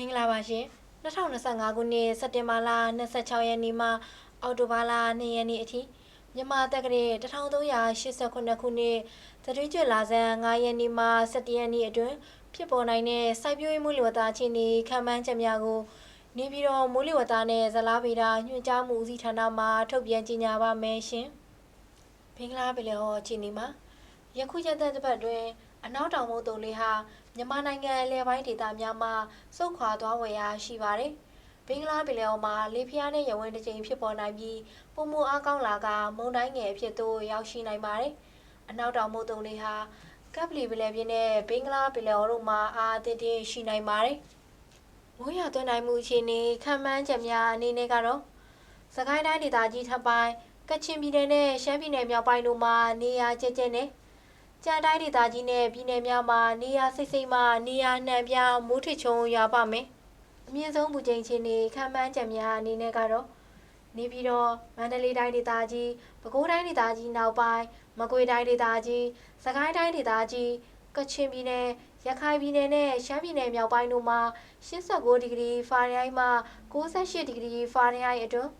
မင်္ဂလာပါရှင်2025ခုနှစ်စက်တင်ဘာလ26ရက်နေ့မှအောက်တိုဘာလ2ရက်နေ့အထိမြန်မာတက္ကရာ1389ခုနှစ်သတိကျွလာဇန်9ရက်နေ့မှ17ရက်နေ့အတွင်းဖြစ်ပေါ်နိုင်တဲ့စိုက်ပျိုးရေးမှုလျဝတာအခြေအနေခံမှန်းချက်များကိုနေပြည်တော်မိုးလေဝသနဲ့ဇလားဗေဒညွှန်ကြားမှုဦးစီးဌာနမှထုတ်ပြန်ကြေညာပါမယ်ရှင်။မင်္ဂလာပါလေဟောအခြေအနေမှာယခုရက်သက်တစ်ပတ်တွင်အနောက်တောင်မုတ်တုံလေးဟာမြန်မာနိုင်ငံအလဲပိုင်းဒေသများမှာစုတ်ခွာသွားဝယ်ရာရှိပါတယ်။ဘင်္ဂလားပင်လယ်အော်မှာလေပြင်းနဲ့ရဝန်းတစ်ကြိမ်ဖြစ်ပေါ်နိုင်ပြီးပုံမအားကောင်းလာကမုန်တိုင်းငယ်အဖြစ်သို့ရောက်ရှိနိုင်ပါတယ်။အနောက်တောင်မုတ်တုံလေးဟာကပ်ပလီပင်လယ်ပြင်နဲ့ဘင်္ဂလားပင်လယ်အော်တို့မှာအားအသင့်တင့်ရှိနိုင်ပါတယ်။မိုးရွာသွန်းနိုင်မှုအခြေအနေခံမှန်းချက်များအနေနဲ့ကတော့စကိုင်းတိုင်းဒေသကြီးထပ်ပိုင်းကချင်ပြည်နယ်နဲ့ရှမ်းပြည်နယ်မြောက်ပိုင်းတို့မှာနေရာကျကျနဲ့ ကြံတိုင်းဒေသကြီးနဲ့ပြည်နယ်များမှာနေရာစိတ်စိတ်မှနေရာနှံပြမိုးထချုံရွာပါမယ်။အမြင့်ဆုံးပူချိန်ချင်းနေခံမှန်းချက်များအနေနဲ့ကတော့နေပြည်တော်မန္တလေးတိုင်းဒေသကြီးပဲခူးတိုင်းဒေသကြီးနောက်ပိုင်းမကွေးတိုင်းဒေသကြီးစကိုင်းတိုင်းဒေသကြီးကချင်ပြည်နယ်ရခိုင်ပြည်နယ်နဲ့ရှမ်းပြည်နယ်မြောက်ပိုင်းတို့မှာ89ဒီဂရီဖာရင်ဟိုက်မှ68ဒီဂရီဖာရင်ဟိုက်အတွင်း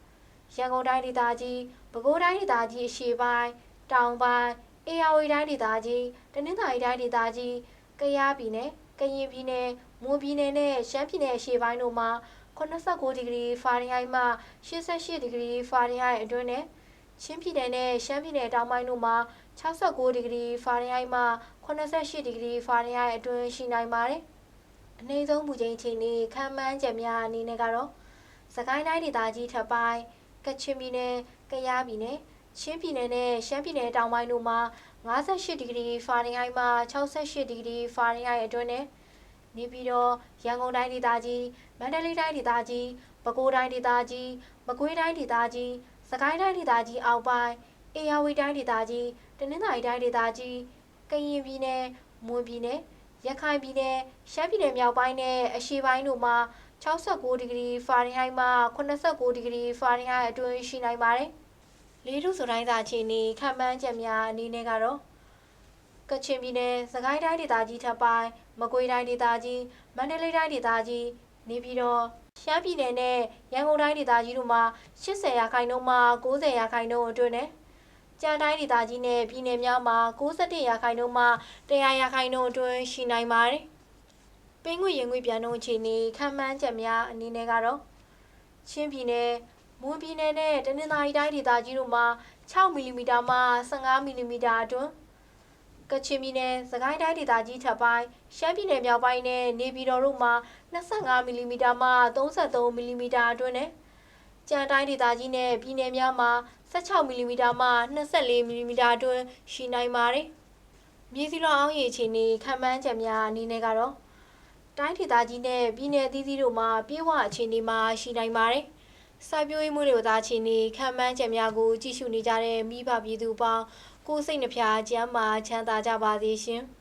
ရန်ကုန်တိုင်းဒေသကြီးပဲခူးတိုင်းဒေသကြီးအရှေ့ပိုင်းတောင်ပိုင်း အေရဝတီတိုင်းဒေသကြီးတနင်္သာရီတိုင်းဒေသကြီးကယားပြည်နယ်ကရင်ပြည်နယ်မွန်ပြည်နယ်နဲ့ရှမ်းပြည်နယ်အရှေ့ပိုင်းတို့မှာ89ဒီဂရီဖာရင်ဟိုက်မှ88ဒီဂရီဖာရင်ဟိုက်အတွင်းနဲ့ချင်းပြည်နယ်နဲ့ရှမ်းပြည်နယ်တောင်ပိုင်းတို့မှာ69ဒီဂရီဖာရင်ဟိုက်မှ88ဒီဂရီဖာရင်ဟိုက်အတွင်းရှိနိုင်ပါတယ်။အနည်းဆုံးမူချိန်ချိန်နေခံမှန်းချက်များအနေနဲ့ကတော့စကိုင်းတိုင်းဒေသကြီးထပ်ပိုင်းကချင်ပြည်နယ်ကယားပြည်နယ် ချင်းပြည်နယ်နဲ့ရှမ်းပြည်နယ်တောင်ပိုင်းတို့မှာ58ဒီဂရီဖာရင်ဟိုက်မှ68ဒီဂရီဖာရင်ဟိုက်အတွင်းနဲ့နေပြည်တော်ရန်ကုန်တိုင်းဒေသကြီးမန္တလေးတိုင်းဒေသကြီးပဲခူးတိုင်းဒေသကြီးမကွေးတိုင်းဒေသကြီးစကိုင်းတိုင်းဒေသကြီးအောက်ပိုင်းအေရဝတီတိုင်းဒေသကြီးတနင်္သာရီတိုင်းဒေသကြီးကရင်ပြည်နယ်မွန်ပြည်နယ်ရခိုင်ပြည်နယ်ရှမ်းပြည်နယ်မြောက်ပိုင်းနဲ့အရှေ့ပိုင်းတို့မှာ69ဒီဂရီဖာရင်ဟိုက်မှ89ဒီဂရီဖာရင်ဟိုက်အတွင်းရှိနိုင်ပါတယ်။ လေးထုဆိုတိုင်းသာအခြေအနေခံမှန်းချက်များအနေနဲ့ကတော့ကချင်ပြည်နယ်စကိုင်းတိုင်းဒေသကြီးထပ်ပိုင်းမကွေးတိုင်းဒေသကြီးမန္တလေးတိုင်းဒေသကြီးနေပြည်တော်ရှမ်းပြည်နယ်နဲ့ရန်ကုန်တိုင်းဒေသကြီးတို့မှာ80ရာခိုင်နှုန်းမှ90ရာခိုင်နှုန်းအတွင်းနဲ့ကြံတိုင်းဒေသကြီးနဲ့ပြည်နယ်များမှာ61ရာခိုင်နှုန်းမှ100ရာခိုင်နှုန်းအတွင်းရှိနိုင်ပါတယ်။ပင်းငွေရင်ငွေပြန်နှုန်းအခြေအနေခံမှန်းချက်များအနေနဲ့ကတော့ချင်းပြည်နယ် မွန်ပြည်နယ်နဲ့တနင်္သာရီတိုင်းဒေသကြီးတို့မှာ6မီလီမီတာမှ15မီလီမီတာအတွင်းကချင်ပြည်နယ်စကိုင်းတိုင်းဒေသကြီးထပ်ပိုင်းရှမ်းပြည်နယ်မြောက်ပိုင်းနဲ့နေပြည်တော်တို့မှာ25မီလီမီတာမှ33မီလီမီတာအတွင်းနဲ့ကြံတိုင်းဒေသကြီးနဲ့ပြည်နယ်များမှာ16မီလီမီတာမှ24မီလီမီတာအတွင်းရှိနိုင်ပါတယ်။မြေစီလွှာအောင်ရေအခြေအနေခံမှန်းချက်များအနေနဲ့ကတော့တိုင်းဒေသကြီးနဲ့ပြည်နယ်အသီးသီးတို့မှာပြေဝအခြေအနေမှာရှိနိုင်ပါတယ်။ စိုက်ပျိုးရေးမှုတွေသားအခြေအနေခံမှန်းချက်များကိုကြည့်ရှုနေကြတဲ့မိဘပြည်သူပေါင်းကိုယ်စိတ်နှဖျားကျမ်းမာချမ်းသာကြပါစေရှင်။